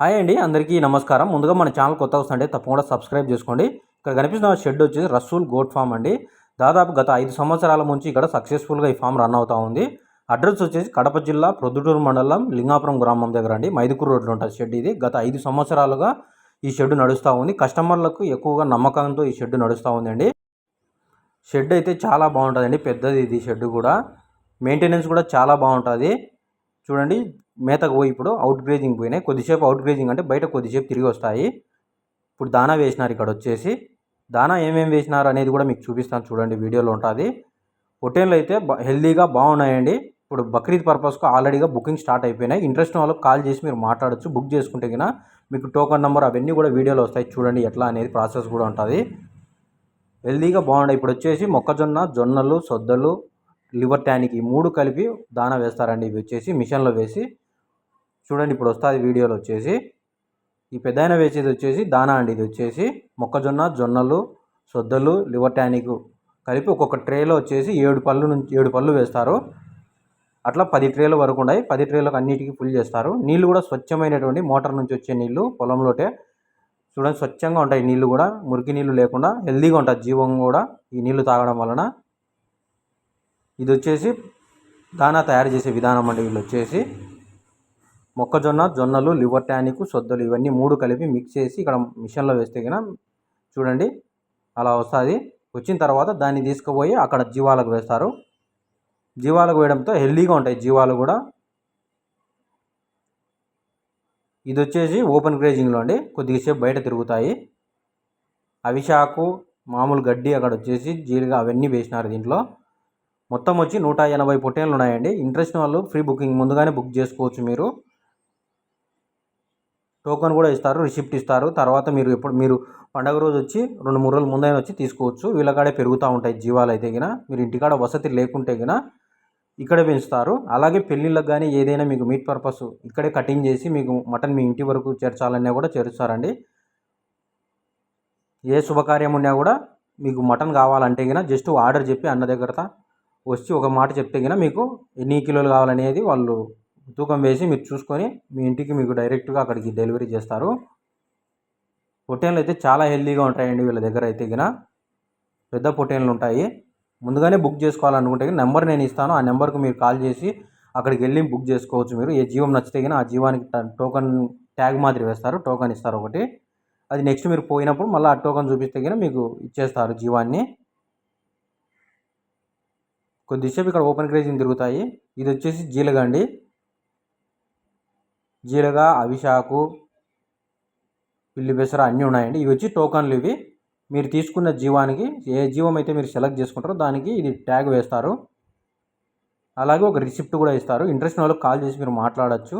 Hi అండి అందరికీ నమస్కారం. ముందుగా మన ఛానల్ కొత్త వస్తుంటే తప్పకుండా సబ్స్క్రైబ్ చేసుకోండి. ఇక్కడ కనిపిస్తున్న షెడ్ వచ్చేసి రసూల్ గోట్ ఫామ్ అండి. దాదాపు గత ఐదు సంవత్సరాల నుంచి ఇక్కడ సక్సెస్ఫుల్గా ఈ ఫామ్ రన్ అవుతూ ఉంది. అడ్రస్ వచ్చేసి కడప జిల్లా ప్రొద్దుటూరు మండలం లింగాపురం గ్రామం దగ్గర అండి. మైదుకూరు రోడ్లో ఉంటుంది షెడ్ ఇది. గత ఐదు సంవత్సరాలుగా ఈ షెడ్ నడుస్తూ ఉంది. కస్టమర్లకు ఎక్కువగా నమ్మకంతో ఈ షెడ్ నడుస్తూ ఉందండి. షెడ్ అయితే చాలా బాగుంటుందండి. పెద్దది ఇది షెడ్ కూడా. మెయింటెనెన్స్ కూడా చాలా బాగుంటుంది. చూడండి మేతకు పోయి ఇప్పుడు అవుట్ గ్రేజింగ్ పోయినాయి. కొద్దిసేపు అవుట్ గ్రేజింగ్ అంటే బయట కొద్దిసేపు తిరిగి వస్తాయి. ఇప్పుడు దానా వేసినారు ఇక్కడ వచ్చేసి. దానా ఏమేమి వేసినారు అనేది కూడా మీకు చూపిస్తాను. చూడండి వీడియోలో ఉంటుంది. పొట్టేళ్ళు అయితే హెల్దీగా బాగున్నాయండి. ఇప్పుడు బక్రీద్ పర్పస్కు ఆల్రెడీగా బుకింగ్ స్టార్ట్ అయిపోయినాయి. ఇంట్రెస్ట్ వాళ్ళకి కాల్ చేసి మీరు మాట్లాడచ్చు. బుక్ చేసుకుంటే కన్నా మీకు టోకన్ నెంబర్ అవన్నీ కూడా వీడియోలో వస్తాయి. చూడండి ఎట్లా అనేది ప్రాసెస్ కూడా ఉంటుంది. హెల్దీగా బాగున్నాయి. ఇప్పుడు వచ్చేసి మొక్కజొన్న జొన్నలు సొద్దలు లివర్ ట్యానికి ఈ మూడు కలిపి దానా వేస్తారండి. ఇవి వచ్చేసి మిషన్లో వేసి చూడండి ఇప్పుడు వస్తుంది వీడియోలో వచ్చేసి. ఈ పెద్దయిన వేసేది వచ్చేసి దానా అండి. ఇది వచ్చేసి మొక్కజొన్న జొన్నలు సొద్దలు లివర్ ట్యానిక్ కలిపి ఒక్కొక్క ట్రేలో వచ్చేసి ఏడు పళ్ళు నుంచి ఏడు పళ్ళు వేస్తారు. అట్లా పది ట్రేల వరకు ఉన్నాయి. పది ట్రేలకు అన్నిటికీ ఫుల్ చేస్తారు. నీళ్ళు కూడా స్వచ్ఛమైనటువంటి మోటార్ నుంచి వచ్చే నీళ్ళు పొలంలోటే. చూడండి స్వచ్ఛంగా ఉంటాయి నీళ్ళు కూడా. మురికి నీళ్ళు లేకుండా హెల్దీగా ఉంటుంది జీవం కూడా ఈ నీళ్ళు తాగడం వలన. ఇది వచ్చేసి దానా తయారు చేసే విధానం అండి. వీళ్ళు వచ్చేసి మొక్కజొన్న జొన్నలు లివర్ టానిక్ సొద్దలు ఇవన్నీ మూడు కలిపి మిక్స్ చేసి ఇక్కడ మిషన్లో వేస్తే కనుక చూడండి అలా వస్తుంది. వచ్చిన తర్వాత దాన్ని తీసుకుపోయి అక్కడ జీవాలకు వేస్తారు. జీవాలకు వేయడంతో హెల్దీగా ఉంటాయి జీవాలు కూడా. ఇది వచ్చేసి ఓపెన్ గ్రేజింగ్లో అండి. కొద్దిసేపు బయట తిరుగుతాయి. అవిశాకు మామూలు గడ్డి అక్కడ వచ్చేసి జీలుగా అవన్నీ వేసినారు దీంట్లో. మొత్తం వచ్చి నూట ఎనభై పొట్టేళ్ళు ఉన్నాయండి. ఇంట్రెస్ట్ వాళ్ళు ఫ్రీ బుకింగ్ ముందుగానే బుక్ చేసుకోవచ్చు మీరు. టోకెన్ కూడా ఇస్తారు రిసిప్ట్ ఇస్తారు. తర్వాత మీరు ఎప్పుడు మీరు పండగ రోజు వచ్చి రెండు మూడు రోజులు ముందైనా వచ్చి తీసుకోవచ్చు. వీళ్ళకాడే పెరుగుతూ ఉంటాయి జీవాలు అయితే గిన. మీరు ఇంటికాడ వసతి లేకుంటే గిన ఇక్కడే పెంచుతారు. అలాగే పెళ్ళిళ్ళకి కానీ ఏదైనా మీకు మీట్ పర్పస్ ఇక్కడే కటింగ్ చేసి మీకు మటన్ మీ ఇంటి వరకు చేర్చాలన్నా కూడా చేరుస్తారండి. ఏ శుభకార్యం ఉన్నా కూడా మీకు మటన్ కావాలంటే గిన జస్ట్ ఆర్డర్ చెప్పి అన్న దగ్గర వచ్చి ఒక మాట చెప్తే గిన మీకు ఎన్ని కిలోలు కావాలనేది వాళ్ళు తూకం వేసి మీరు చూసుకొని మీ ఇంటికి మీకు డైరెక్ట్గా అక్కడికి డెలివరీ చేస్తారు. పొటేన్లు అయితే చాలా హెల్దీగా ఉంటాయండి వీళ్ళ దగ్గర అయితే గిన. పెద్ద పొటేన్లు ఉంటాయి. ముందుగానే బుక్ చేసుకోవాలనుకుంటే నెంబర్ నేను ఇస్తాను. ఆ నెంబర్కి మీరు కాల్ చేసి అక్కడికి వెళ్ళి బుక్ చేసుకోవచ్చు మీరు. ఏ జీవం నచ్చితే కానీ ఆ జీవానికి టోకన్ ట్యాగ్ మాదిరి వేస్తారు. టోకన్ ఇస్తారు ఒకటి. అది నెక్స్ట్ మీరు పోయినప్పుడు మళ్ళీ ఆ టోకన్ చూపిస్తే కానీ మీకు ఇచ్చేస్తారు జీవాన్ని. కొద్దిసేపు ఇక్కడ ఓపెన్ క్రేజింగ్ తిరుగుతాయి. ఇది వచ్చేసి జీలగండి జీలగ అవిశాకు పిల్లి పెసర అన్నీ ఉన్నాయండి. ఇవి వచ్చి టోకన్లు ఇవి. మీరు తీసుకున్న జీవానికి ఏ జీవం అయితే మీరు సెలెక్ట్ చేసుకుంటారో దానికి ఇది ట్యాగ్ వేస్తారు. అలాగే ఒక రిసిప్ట్ కూడా ఇస్తారు. ఇంట్రెస్ట్ వాళ్ళకి కాల్ చేసి మీరు మాట్లాడచ్చు.